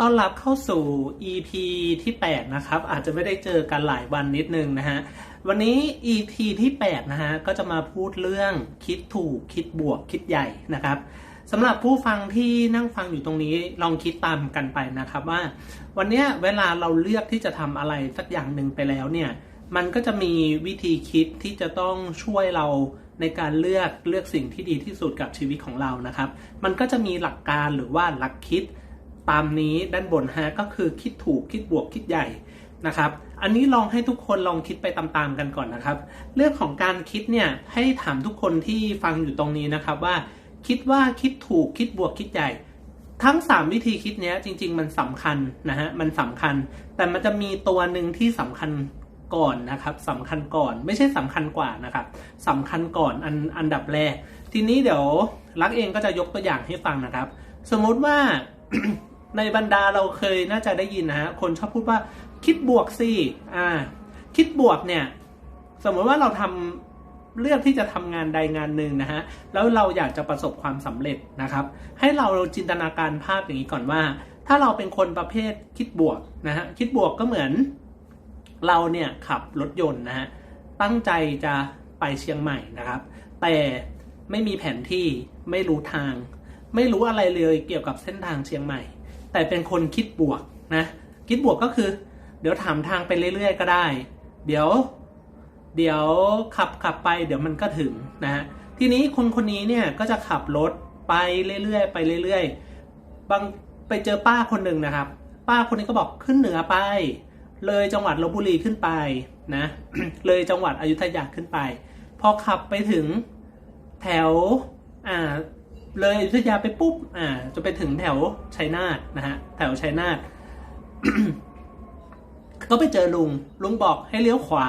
ต้อนรับเข้าสู่ EP ที่ 8 นะครับ อาจจะไม่ได้เจอกันหลายวันนิดนึงนะฮะ วันนี้ EP ที่ 8 นะฮะ ก็จะมาพูดเรื่องคิดถูกคิดบวกคิดใหญ่นะครับสำหรับผู้ฟังที่นั่งฟังอยู่ตรงนี้ลองคิดตามกันไปนะครับว่า วันนี้เวลาเราเลือกที่จะทำอะไรสักอย่างหนึ่งไปแล้วเนี่ย มันก็จะมีวิธีคิดที่จะต้องช่วยเราในการเลือกเลือกสิ่งที่ดีที่สุดกับชีวิตของเรานะครับ มันก็จะมีหลักการหรือว่าหลักคิด ตามนี้ด้านบนฮะก็คือคิดถูกคิดบวกคิดใหญ่นะครับ อันนี้ลองให้ทุกคนลองคิดไปตามๆกันก่อนนะครับ เรื่องของการคิดเนี่ยให้ถามทุกคนที่ฟังอยู่ตรงนี้นะครับว่า คิดว่าคิดถูกคิดบวกคิดใหญ่ ทั้ง 3 วิธีคิดเนี้ยจริง ๆ มันสำคัญนะฮะมันสำคัญ แต่มันจะมีตัวหนึ่งที่สำคัญก่อนนะครับสำคัญก่อนไม่ใช่สำคัญกว่านะครับสำคัญก่อนอันอันดับแรก ทีนี้เดี๋ยวรักเองก็จะยกตัวอย่างให้ฟังนะครับ สมมุติว่า ในบรรดาเราเคยน่าจะได้ยินนะฮะคนชอบพูดว่าคิดบวกสิอ่า คิดบวกเนี่ย สมมติว่าเราทำเลือกที่จะทำงานใดงานหนึ่งนะฮะ แล้วเราอยากจะประสบความสำเร็จนะครับ ให้เราจินตนาการภาพอย่างนี้ก่อนว่า ถ้าเราเป็นคนประเภทคิดบวกนะฮะ คิดบวกก็เหมือน เราเนี่ยขับรถยนต์นะฮะ ตั้งใจจะไปเชียงใหม่นะครับ แต่ไม่มีแผนที่ ไม่รู้ทาง ไม่รู้อะไรเลยเกี่ยวกับเส้นทางเชียงใหม่ แต่เป็นคนคิดบวกนะคิดบวกก็คือ เดี๋ยวถามทางไปเรื่อยๆ ก็ได้ เดี๋ยว เดี๋ยวขับขับไป เดี๋ยวมันก็ถึงนะฮะทีนี้คนคนนี้เนี่ยก็จะขับรถไปเรื่อยๆ ไปเรื่อยๆบางไปเจอป้าคนหนึ่งนะครับ ป้าคนนี้ก็บอกขึ้นเหนือไป เลยจังหวัดลบบุรีขึ้นไปนะเลยจังหวัดอยุธยาขึ้นไป พอขับไปถึงแถวอ่า เลยอยุธยาไปปุ๊บ อ่า จะไปถึงแถวชัยนาทนะฮะ แถวชัยนาทก็ไปเจอลุง ลุงบอกให้เลี้ยวขวา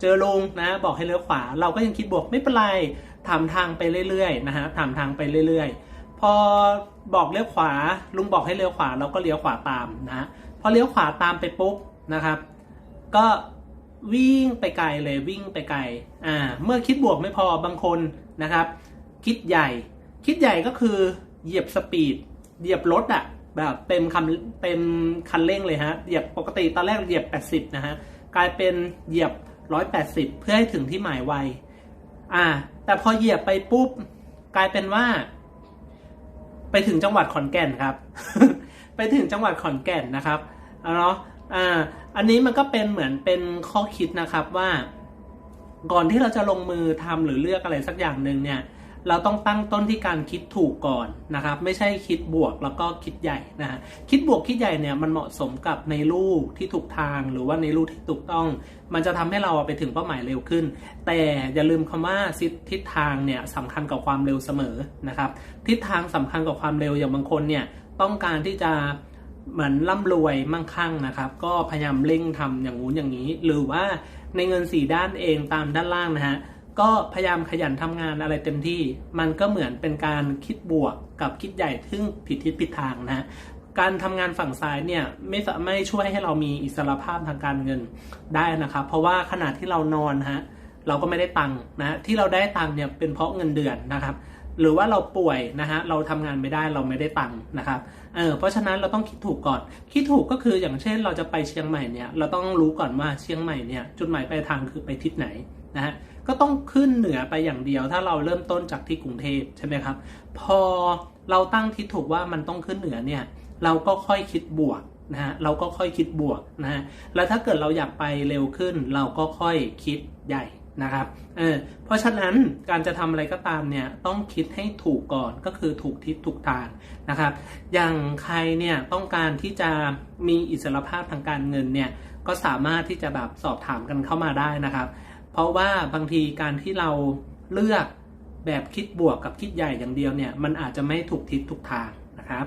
เจอลุงนะบอกให้เลี้ยวขวา เราก็ยังคิดบวกไม่เป็นไรถามทางไปเรื่อยๆนะฮะถามทางไปเรื่อยๆ พอบอกเลี้ยวขวา ลุงบอกให้เลี้ยวขวา เราก็เลี้ยวขวาตามนะ พอเลี้ยวขวาตามไปปุ๊บนะครับ ก็วิ่งไปไกลเลยวิ่งไปไกล อ่า เมื่อคิดบวกไม่พอบางคนนะครับ คิดใหญ่ คิดใหญ่ก็คือเหยียบสปีด เหยียบรถอะแบบเต็มคันเต็มคันเร่งเลยฮะ เหยียบปกติตอนแรกเหยียบ 80 นะฮะ กลายเป็นเหยียบ 180 เพื่อให้ถึงที่หมายไว อ่า แต่พอเหยียบไปปุ๊บ กลายเป็นว่า ไปถึงจังหวัดขอนแก่นครับ ไปถึงจังหวัดขอนแก่นนะครับเอาเนาะ อ่า อันนี้มันก็เป็นเหมือนเป็นข้อคิดนะครับว่า ก่อนที่เราจะลงมือทำหรือเลือกอะไรสักอย่างหนึ่งเนี่ย เราต้องตั้งต้นที่การคิดถูกก่อนนะครับ ไม่ใช่คิดบวกแล้วก็คิดใหญ่นะฮะคิดบวกคิดใหญ่เนี่ยมันเหมาะสมกับในรูที่ถูกทางหรือว่าในรูที่ถูกต้อง มันจะทำให้เราไปถึงเป้าหมายเร็วขึ้น แต่อย่าลืมคำว่าทิศทางเนี่ยสำคัญกับความเร็วเสมอนะครับ ทิศทางสำคัญกับความเร็วอย่างบางคนเนี่ยต้องการที่จะเหมือนร่ำรวยมั่งคั่งนะครับ ก็พยายามเร่งทำอย่างงู้นอย่างนี้ หรือว่าในเงินสี่ด้านเองตามด้านล่างนะฮะ ก็พยายามขยันทำงานอะไรเต็มที่ มันก็เหมือนเป็นการคิดบวกกับคิดใหญ่ซึ่งผิดทิศผิดทางนะการทำงานฝั่งซ้ายเนี่ยไม่สไม่ช่วยให้เรามีอิสรภาพทางการเงินได้นะครับ เพราะว่าขณะที่เรานอนฮะเราก็ไม่ได้ตังค์นะที่เราได้ตังค์เนี่ยเป็นเพราะเงินเดือนนะครับ หรือว่าเราป่วยนะฮะเราทำงานไม่ได้เราไม่ได้ตังค์นะครับเออเพราะฉะนั้นเราต้องคิดถูกก่อน คิดถูกก็คืออย่างเช่นเราจะไปเชียงใหม่เนี่ยเราต้องรู้ก่อนว่าเชียงใหม่เนี่ยจุดหมายปลายทางคือไปทิศไหนนะฮะก็ต้องขึ้นเหนือไปอย่างเดียว ถ้าเราเริ่มต้นจากที่กรุงเทพใช่ไหมครับ พอเราตั้งทิศถูกว่ามันต้องขึ้นเหนือเนี่ยเราก็ค่อยคิดบวกนะฮะเราก็ค่อยคิดบวกนะฮะแล้วถ้าเกิดเราอยากไปเร็วขึ้น เราก็ค่อยคิดใหญ่ นะครับ เออ เพราะฉะนั้นการจะทำอะไรก็ตามเนี่ยต้องคิดให้ถูกก่อนก็คือถูกทิศถูกทางนะครับ อย่างใครเนี่ยต้องการที่จะมีอิสรภาพทางการเงินเนี่ยก็สามารถที่จะแบบสอบถามกันเข้ามาได้นะครับ เพราะว่าบางทีการที่เราเลือกแบบคิดบวกกับคิดใหญ่อย่างเดียวเนี่ยมันอาจจะไม่ถูกทิศถูกทางนะครับ